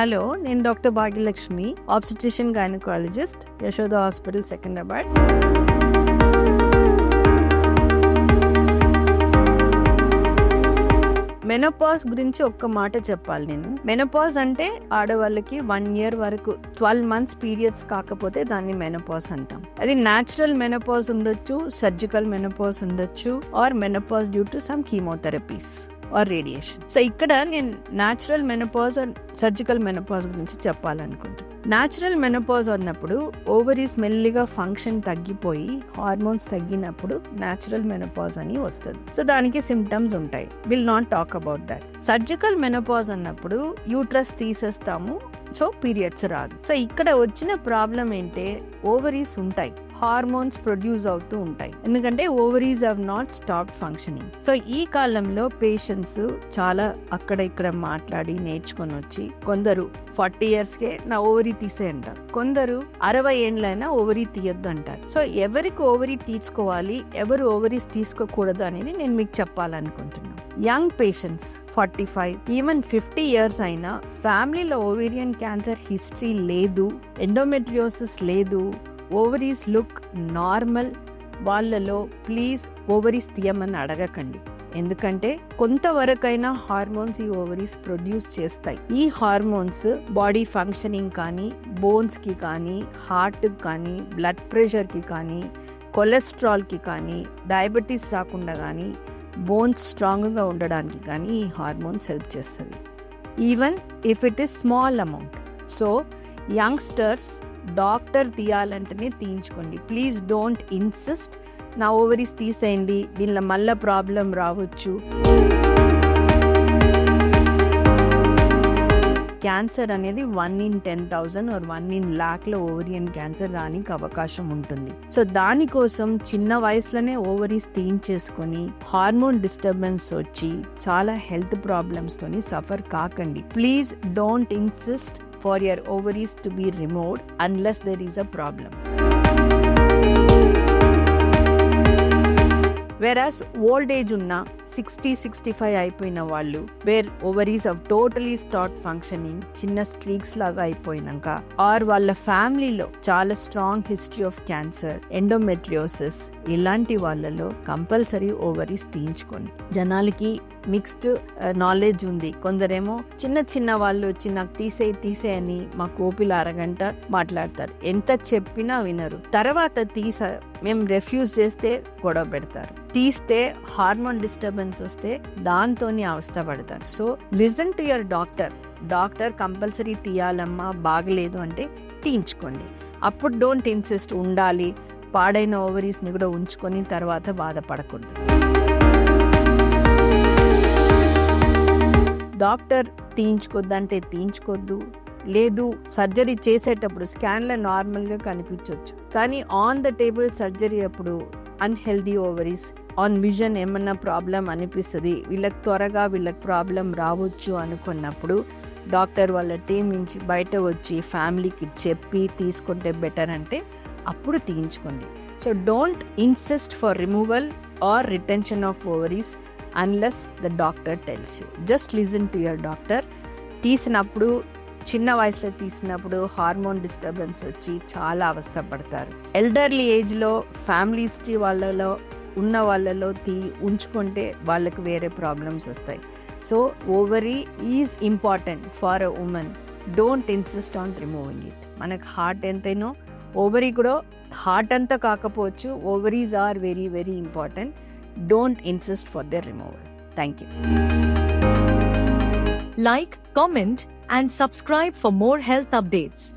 Hello నేను doctor Bhagyalakshmi obstetrician gynaecologist Yashoda hospital Secunderabad menopause గురించి ఒక్క మాట చెప్పాలి నేను. మెనోపాజ్ అంటే ఆడవాళ్ళకి వన్ ఇయర్ వరకు ట్వెల్వ్ మంత్స్ పీరియడ్స్ కాకపోతే దాన్ని మెనోపాజ్ అంటాం. అది న్యాచురల్ మెనోపాజ్ ఉండొచ్చు సర్జికల్ మెనోపాజ్ ఉండొచ్చు or menopause due to some chemotherapies or radiation so ఇక్కడ నేను natural menopause or surgical menopause గురించి చెప్పాలనుకుంటున్నాను న్యాచురల్ మెనోపాజ్ అన్నప్పుడు ఓవరీస్ మెల్లిగా ఫంక్షన్ తగ్గిపోయి హార్మోన్స్ తగ్గినప్పుడు న్యాచురల్ మెనోపాజ్ అని వస్తుంది. సో దానికి సిమ్టమ్స్ ఉంటాయి. Will not talk about that surgical menopause అన్నప్పుడు యూట్రస్ తీసేస్తాము. సో పీరియడ్స్ రాదు. సో ఇక్కడ వచ్చిన ప్రాబ్లం ఏంటే ఓవరీస్ ఉంటాయి. హార్మోన్స్ ప్రొడ్యూస్ అవుతూ ఉంటాయి. ఎందుకంటే ovaries have not stop functioning so ఈ కాలంలో పేషెంట్స్ చాలా అక్కడ ఇక్కడ మాట్లాడి నేర్చుకొని వచ్చి కొందరు ఫార్టీ ఇయర్స్కే నా ఓవరీ తీసే అంటారు. కొందరు అరవై ఏండ్లైనా ఓవరీ తీయొద్దు అంటారు. సో ఎవరికి ఓవరీ తీసుకోవాలి ఎవరు ఓవరీస్ తీసుకోకూడదు అనేది నేను మీకు చెప్పాలనుకుంటున్నాను. Young patients forty five even fifty years అయినా ఫ్యామిలీలో ఓవేరియన్ క్యాన్సర్ హిస్టరీ లేదు ఎండోమెట్రియోసిస్ లేదు ఓవరీస్ లుక్ నార్మల్ వాళ్ళలో ప్లీజ్ ఓవరీస్ తీయమని అడగకండి. ఎందుకంటే కొంతవరకైనా హార్మోన్స్ ఈ ఓవరీస్ ప్రొడ్యూస్ చేస్తాయి. ఈ హార్మోన్స్ బాడీ ఫంక్షనింగ్ కానీ బోన్స్కి కానీ హార్ట్కి కానీ బ్లడ్ ప్రెషర్కి కానీ కొలెస్ట్రాల్కి కానీ డయాబెటీస్ రాకుండా కానీ బోన్స్ స్ట్రాంగ్గా ఉండడానికి కానీ ఈ హార్మోన్స్ హెల్ప్ చేస్తుంది. Even if it is small amount so youngsters doctor తీయాలంటేనే తీయించుకోండి. ప్లీజ్ డోంట్ ఇన్సిస్ట్ నా ఓవరీస్ తీసేయండి. దీనిలో మళ్ళీ ప్రాబ్లం రావచ్చు. క్యాన్సర్ అనేది one in ten thousand or one in ల్యాక్లో ovarian cancer రానికి అవకాశం ఉంటుంది. సో దానికోసం చిన్న వయసులోనే ఓవరీస్ తీయించేసుకొని హార్మోన్ డిస్టర్బెన్స్ వచ్చి చాలా హెల్త్ ప్రాబ్లమ్స్తోని సఫర్ కాకండి. Please don't insist for your ovaries to be removed unless there is a problem. Whereas old age ఉన్న సిక్స్టీ సిక్స్టీ ఫైవ్ అయిపోయిన వాళ్ళు where ovaries of totally start functioning చిన్న streaks లాగా అయిపోయినాక ఆర్ వాళ్ళ ఫ్యామిలీలో చాలా strong history of cancer endometriosis ఇలాంటి వాళ్ళలో కంపల్సరీ ఓవరీస్ తీయించుకోండి జనాలకి మిక్స్డ్ నాలెడ్జ్ uh, ఉంది. కొందరేమో చిన్న చిన్న వాళ్ళు వచ్చి నాకు తీసే తీసే అని మా కోపిల అరగంట మాట్లాడతారు. ఎంత చెప్పినా వినరు. తర్వాత తీస మేము రెఫ్యూజ్ చేస్తే గొడవ పెడతారు. తీస్తే హార్మోన్ డిస్టర్బెన్స్ వస్తే దాంతోని అవస్థ పడతారు. So listen to your doctor doctor compulsory తీయాలమ్మా బాగలేదు అంటే తీయించుకోండి. అప్పుడు డోంట్ ఇన్సిస్ట్ ఉండాలి. పాడైన ఓవరీస్ని కూడా ఉంచుకొని తర్వాత బాధపడకూడదు. డాక్టర్ తీయించుకోద్దంటే తీయించుకోద్దు. లేదు సర్జరీ చేసేటప్పుడు స్కాన్లో నార్మల్గా కనిపించవచ్చు కానీ ఆన్ ద టేబుల్ సర్జరీ అప్పుడు అన్హెల్దీ ఓవరీస్ ఆన్ విజన్ ఏమన్నా ప్రాబ్లం అనిపిస్తుంది వీళ్ళకి త్వరగా వీళ్ళకి ప్రాబ్లం రావచ్చు అనుకున్నప్పుడు డాక్టర్ వాళ్ళ టీం నుంచి బయట వచ్చి ఫ్యామిలీకి చెప్పి తీసుకుంటే బెటర్ అంటే అప్పుడు తీయించుకోండి. So don't insist for removal or retention of ovaries. Unless the doctor tells you just listen to your doctor తీసినప్పుడు చిన్న వయసులో తీసినప్పుడు హార్మోన్ డిస్టర్బెన్స్ వచ్చి చాలా అవస్థ పడతారు. ఎల్డర్లీ ఏజ్లో ఫ్యామిలీ హిస్టరీ వాళ్ళలో ఉన్న వాళ్ళలో తీ ఉంచుకుంటే వాళ్ళకి వేరే ప్రాబ్లమ్స్ వస్తాయి. So ovary is important for a women don't insist on removing it మనకు హార్ట్ ఎంతైనో ఓవరీ కూడా హార్ట్ అంతా కాకపోవచ్చు. Ovaries are very very important don't insist for their removal. Thank you. Like, comment, and subscribe for more health updates.